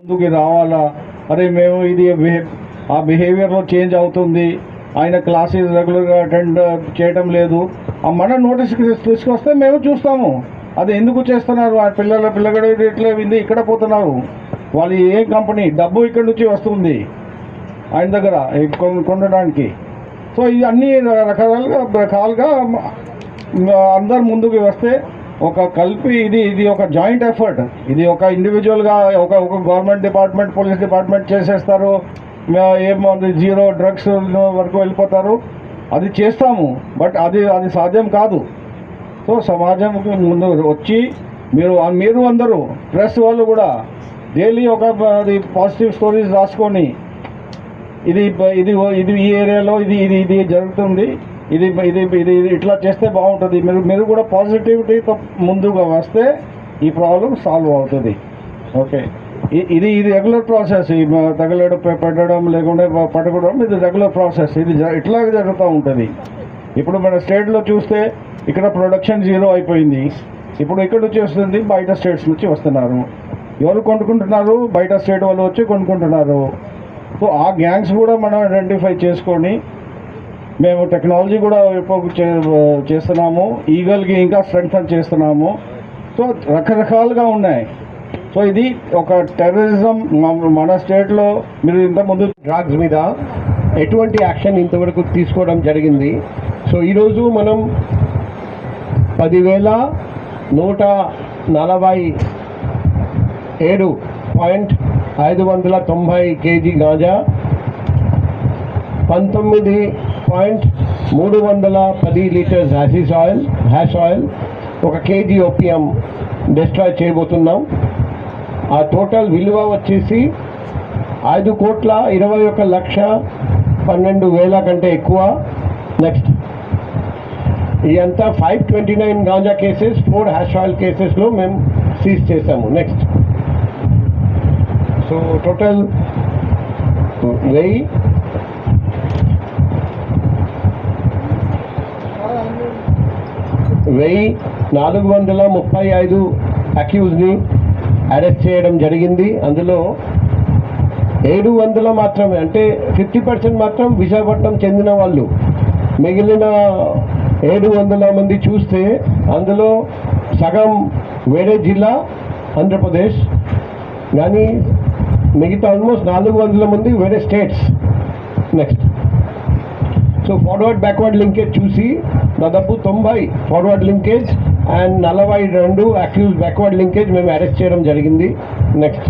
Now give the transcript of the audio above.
ముందుకి రావాలా? అరే మేము ఇది ఆ బిహేవియర్లో చేంజ్ అవుతుంది. ఆయన క్లాసెస్ రెగ్యులర్గా అటెండ్ చేయడం లేదు. ఆ మన నోటీస్కి తీసుకొస్తే మేము చూస్తాము. అది ఎందుకు చేస్తున్నారు? ఆ పిల్లల పిల్లగడ ఇట్లా వింది? ఇక్కడ పోతున్నారు. వాళ్ళు ఏ కంపెనీ డబ్బు ఇక్కడ నుంచి వస్తుంది. ఆయన దగ్గర కొనడానికి. సో ఇది అన్ని రకరకాలుగా రకాలుగా అందరు ముందుకు వస్తే ఒక కలిపి ఇది ఇది ఒక జాయింట్ ఎఫర్ట్. ఇది ఒక ఇండివిజువల్గా ఒక ఒక గవర్నమెంట్ డిపార్ట్మెంట్ పోలీస్ డిపార్ట్మెంట్ చేసేస్తారు. మ- ఏమో జీరో డ్రగ్స్ వరకు వెళ్ళిపోతారు. అది చేస్తాము బట్ అది అది సాధ్యం కాదు. సో సమాజంకి ముందు వచ్చి మీరు మీరు అందరూ ప్రెస్ వాళ్ళు కూడా డైలీ ఒక అది పాజిటివ్ స్టోరీస్ రాసుకొని ఇది ఇది ఇది ఈ ఏరియాలో ఇది ఇది ఇది జరుగుతుంది. ఇది ఇది ఇది ఇది ఇట్లా చేస్తే బాగుంటుంది. మీరు మీరు కూడా పాజిటివిటీతో ముందుగా వస్తే ఈ ప్రాబ్లం సాల్వ్ అవుతుంది. ఓకే ఇది ఇది రెగ్యులర్ ప్రాసెస్ ఈ తగలడం పెట్టడం లేకుంటే పట్టుకోవడం ఇది రెగ్యులర్ ప్రాసెస్ ఇది జ- ఇట్లాగే జరుగుతూ ఉంటుంది. ఇప్పుడు మన స్టేట్లో చూస్తే ఇక్కడ ప్రొడక్షన్ జీరో అయిపోయింది. ఇప్పుడు ఇక్కడ నుంచి వస్తుంది బయట స్టేట్స్ నుంచి వస్తున్నారు. ఎవరు కొనుక్కుంటున్నారు? బయట స్టేట్ వాళ్ళు వచ్చి కొనుక్కుంటున్నారు. సో ఆ గ్యాంగ్స్ కూడా మనం ఐడెంటిఫై చేసుకొని మేము టెక్నాలజీ కూడా ఇప్పుడు చే- చేస్తున్నాము. ఈగల్కి ఇంకా స్ట్రెంగ్థన్ చేస్తున్నాము. సో రకరకాలుగా ఉన్నాయి. సో ఇది ఒక టెర్రరిజం మన స్టేట్లో మీరు ఇంతకుముందు డ్రగ్స్ మీద ఎటువంటి యాక్షన్ ఇంతవరకు తీసుకోవడం జరిగింది? సో ఈరోజు మనం పదివేల నూట నలభై ఏడు పాయింట్ ఐదు వందల తొంభై కేజీ గాంజా పంతొమ్మిది పాయింట్ మూడు వందల పది litres hashish oil hash oil ఒక కేజీ ఓపియం డిస్ట్రాయ్ చేయబోతున్నాం. ఆ టోటల్ విలువ వచ్చేసి ఐదు కోట్ల ఇరవై ఒక లక్ష పన్నెండు వేల కంటే ఎక్కువ. నెక్స్ట్ ఇదంతా five twenty nine ganja cases four hash oil కేసెస్లో మేము సీజ్ చేసాము నెక్స్ట్ సో టోటల్ వెయ్యి వెయ్యి నాలుగు వందల ముప్పై ఐదు అక్యూజ్ని అరెస్ట్ చేయడం జరిగింది. అందులో ఏడు వందల మాత్రమే అంటే ఫిఫ్టీ పర్సెంట్ మాత్రం విశాఖపట్నం చెందిన వాళ్ళు. మిగిలిన ఏడు వందల మంది చూస్తే అందులో సగం వేరే జిల్లా ఆంధ్రప్రదేశ్. కానీ మిగతా ఆల్మోస్ట్ నాలుగు వందల మంది వేరే states. Next. So forward backward linkage చూసి దాదాపు తొంభై ఫార్వర్డ్ లింకేజ్ అండ్ నలభై రెండు అక్యూజ్ బ్యాక్వర్డ్ లింకేజ్ మేము అరెస్ట్ చేయడం జరిగింది. నెక్స్ట్